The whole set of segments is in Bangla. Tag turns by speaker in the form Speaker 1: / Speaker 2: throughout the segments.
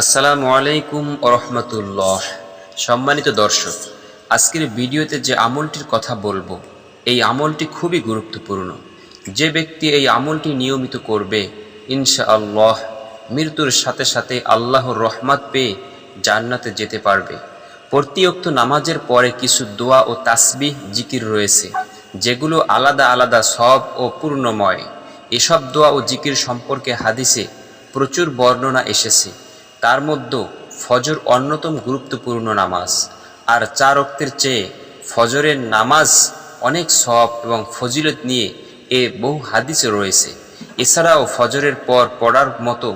Speaker 1: আসসালামু আলাইকুম রহমতুল্লাহ। সম্মানিত দর্শক, আজকের ভিডিওতে যে আমলটির কথা বলব, এই আমলটি খুবই গুরুত্বপূর্ণ। যে ব্যক্তি এই আমলটি নিয়মিত করবে, ইনশাআল্লাহ মৃত্যুর সাথে সাথে আল্লাহর রহমত পেয়ে জান্নাতে যেতে পারবে। প্রতিয়ক্ত নামাজের পরে কিছু দোয়া ও তাসবিহ, জিকির রয়েছে, যেগুলো আলাদা আলাদা সব ও পূর্ণময়। এসব দোয়া ও জিকির সম্পর্কে হাদিসে প্রচুর বর্ণনা এসেছে। তার মধ্যে ফজর অন্যতম গুরুত্বপূর্ণ নামাজ। আর চার অক্তের চেয়ে ফজরের নামাজ অনেক সব এবং ফজিলত নিয়ে এ বহু হাদিসে রয়েছে। এছাড়াও ফজরের পর পড়ার মতো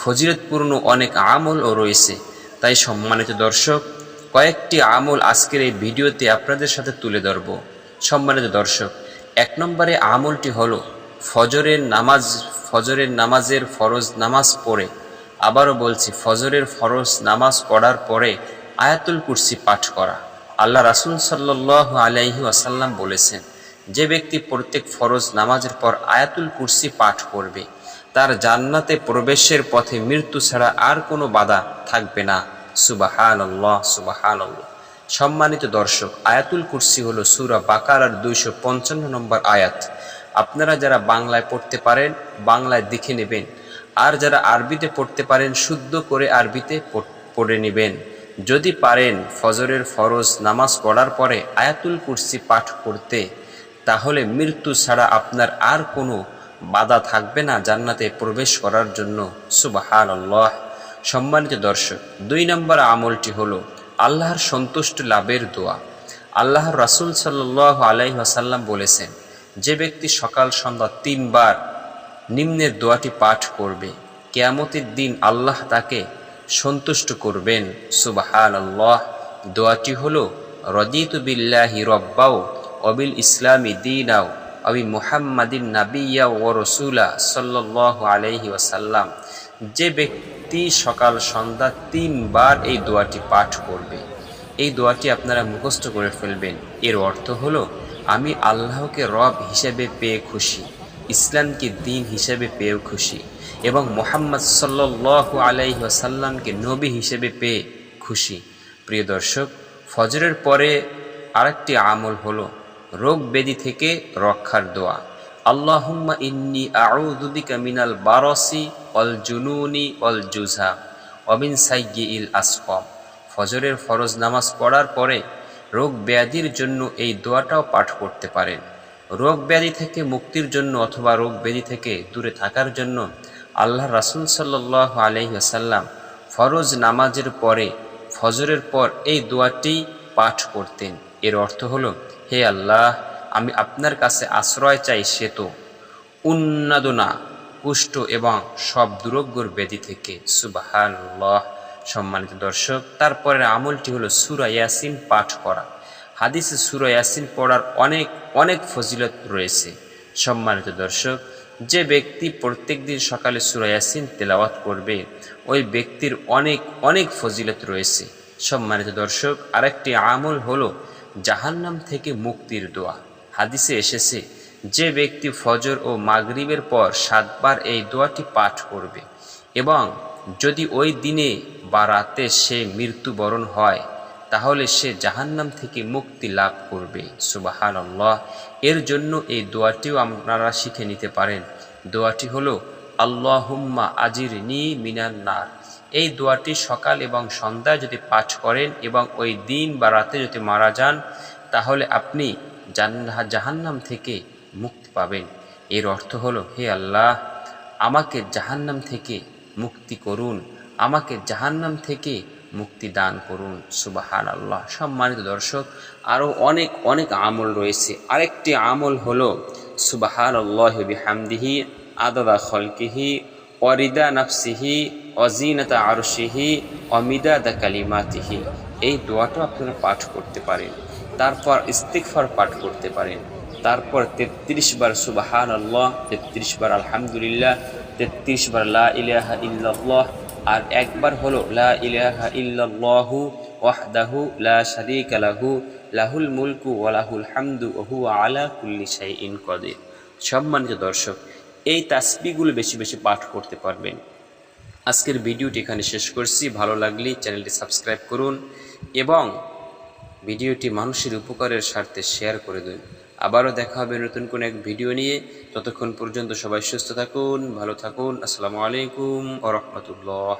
Speaker 1: ফজিলতপূর্ণ অনেক আমলও রয়েছে। তাই সম্মানিত দর্শক, কয়েকটি আমল আজকের এই ভিডিওতে আপনাদের সাথে তুলে ধরব। সম্মানিত দর্শক, এক নম্বরে আমলটি হলো ফজরের নামাজ, ফজরের নামাজের ফরজ নামাজ পড়ে আবারও বলছি, ফজরের ফরজ নামাজ পড়ার পরে আয়াতুল কুরসি পাঠ করা। আল্লাহ রাসুল সাল্লাহ আলাইহি আসাল্লাম বলেছেন, যে ব্যক্তি প্রত্যেক ফরজ নামাজের পর আয়াতুল কুরসি পাঠ করবে, তার জান্নাতে প্রবেশের পথে মৃত্যু ছাড়া আর কোনো বাধা থাকবে না। সুবাহান আল্লাহ সুবাহান আল্লাহ সম্মানিত দর্শক, আয়াতুল কুরসি হলো সুরা বাকারার দুইশো পঞ্চান্ন নম্বর আয়াত। আপনারা যারা বাংলায় পড়তে পারেন, বাংলায় দেখে নেবেন আর যারা আরবিতে পড়তে পারেন, শুদ্ধ করে আরবিতে পড়ে নেবেন। যদি পারেন ফজরের ফরজ নামাজ পড়ার পরে আয়াতুল কুরসি পাঠ করতে, তাহলে মৃত্যু ছাড়া আপনার আর কোনো বাধা থাকবে না জান্নাতে প্রবেশ করার জন্য। সুবাহান আল্লাহ সম্মানিত দর্শক, দুই নম্বর আমলটি হলো আল্লাহর সন্তুষ্ট লাভের দোয়া। আল্লাহর রাসূল সাল্লাহ আলাইহি ওয়াসাল্লাম বলেছেন, যে ব্যক্তি সকাল সন্ধ্যা তিনবার নিম্নের দোয়াটি পাঠ করবে। কেয়ামতের দিন আল্লাহ তাকে সন্তুষ্ট করবেন। সুবাহান আল্লাহ দোয়াটি হলো, রদিতু বিল্লাহি রব্বাও অবিল ইসলামী দিনাও অবি মুহাম্মাদিন নাবিয়া ও রসুলা সাল্লাহ আলাইহি ওয়াসাল্লাম। যে ব্যক্তি সকাল সন্ধ্যা তিনবার এই দোয়াটি পাঠ করবে, এই দোয়াটি আপনারা মুখস্থ করে ফেলবেন। এর অর্থ হলো, আমি আল্লাহকে রব হিসেবে পেয়ে খুশি। ইসলামকে দিন হিসেবে পেয়েও খুশি এবং মোহাম্মদ সাল্লাহ আলাইহি ওয়াসাল্লামকে নবী হিসেবে পেয়ে খুশি। প্রিয় দর্শক, ফজরের পরে আরেকটি আমল হলো রোগ ব্যাধি থেকে রক্ষার দোয়া। আল্লাহুম্মা ইন্নি আউযু বিকা মিনাল বারসি ওয়াল জুনুনি ওয়াল জুজা অবিন সাইগি ইল আসকাম ফজরের ফরজ নামাজ পড়ার পরে রোগ ব্যাধির জন্য এই দোয়াটাও পাঠ করতে পারেন। রোগ ব্যাধি থেকে মুক্তির জন্য অথবা রোগ ব্যাধি থেকে দূরে থাকার জন্য আল্লাহ রাসূল সাল্লাহ আলহিহাসাল্লাম ফরজ নামাজের পরে ফজরের পর এই দোয়াটি পাঠ করতেন। এর অর্থ হলো, হে আল্লাহ, আমি আপনার কাছে আশ্রয় চাই সে তো উন্নাদনা কুষ্ঠ এবং সব দুরোগ্যর ব্যাধি থেকে। সুবাহান্লাহ সম্মানিত দর্শক, তারপরের আমলটি হলো সুরা ইয়াসিন পাঠ করা। হাদিসে সুরা ইয়াসিন পড়ার অনেক অনেক ফজিলত রয়েছে। সম্মানিত দর্শক, যে ব্যক্তি প্রত্যেক দিন সকালে সুরা ইয়াসিন তেলাওয়াত করবে, ওই ব্যক্তির অনেক অনেক ফজিলত রয়েছে। সম্মানিত দর্শক, আরেকটি আমল হলো জাহান্নাম থেকে মুক্তির দোয়া। হাদিসে এসেছে, যে ব্যক্তি ফজর ও মাগরিবের পর সাতবার এই দোয়াটি পাঠ করবে এবং যদি ওই দিনে বা রাতে সে মৃত্যুবরণ হয় তাহলে সে জাহান্নাম থেকে মুক্তি লাভ করবে। সুবাহান আল্লাহ এর জন্য এই দোয়াটিও আপনারা শিখে নিতে পারেন। দোয়াটি হলো, আল্লাহুম্মা আজির নি মিনান নার। এই দোয়াটি সকাল এবং সন্ধ্যায় যদি পাঠ করেন এবং ওই দিন বা রাতে যদি মারা যান, তাহলে আপনি জাহান্নাম থেকে মুক্তি পাবেন। এর অর্থ হলো, হে আল্লাহ, আমাকে জাহান্নাম থেকে মুক্তি করুন। আমাকে জাহান্নাম থেকে মুক্তি দান করুন সুবাহান আল্লাহ সম্মানিত দর্শক আরও অনেক অনেক আমল রয়েছে। আরেকটি আমল হলো সুবাহান আল্লাহ বিহামদিহি, আদাদা খলকিহি, অরিদা নাফসিহি, অজিনতা আরশিহি, অমিদাদা কালিমাতিহি। এই দোয়াটা আপনারা পাঠ করতে পারেন। তারপর ইস্তিকফার পাঠ করতে পারেন। তারপর তেত্রিশ বার সুবাহান আল্লাহ তেত্রিশ বার আলহামদুলিল্লাহ, তেত্রিশ বার লা ইলাহা ইল্লাল্লাহ আর একবার হলো, লা ইলাহা ইল্লাল্লাহু ওয়াহদাহু লা শারীকা লাহু, লাহুল মুলকু ওয়া লাহুল হামদু ওয়া আলা কুল্লি শাইইন কদির। সম্মানিত দর্শক, এই তাসবিহগুলো বেশি বেশি পাঠ করতে পারবেন। আজকের ভিডিওটি এখানে শেষ করছি। ভালো লাগলে চ্যানেলটি সাবস্ক্রাইব করুন এবং ভিডিওটি মানুষের উপকারের স্বার্থে শেয়ার করে দিন। আবারও দেখা হবে নতুন কোনো এক ভিডিও নিয়ে। ততক্ষণ পর্যন্ত সবাই সুস্থ থাকুন, ভালো থাকুন। আসসালামু আলাইকুম ও রহমতুল্লাহ।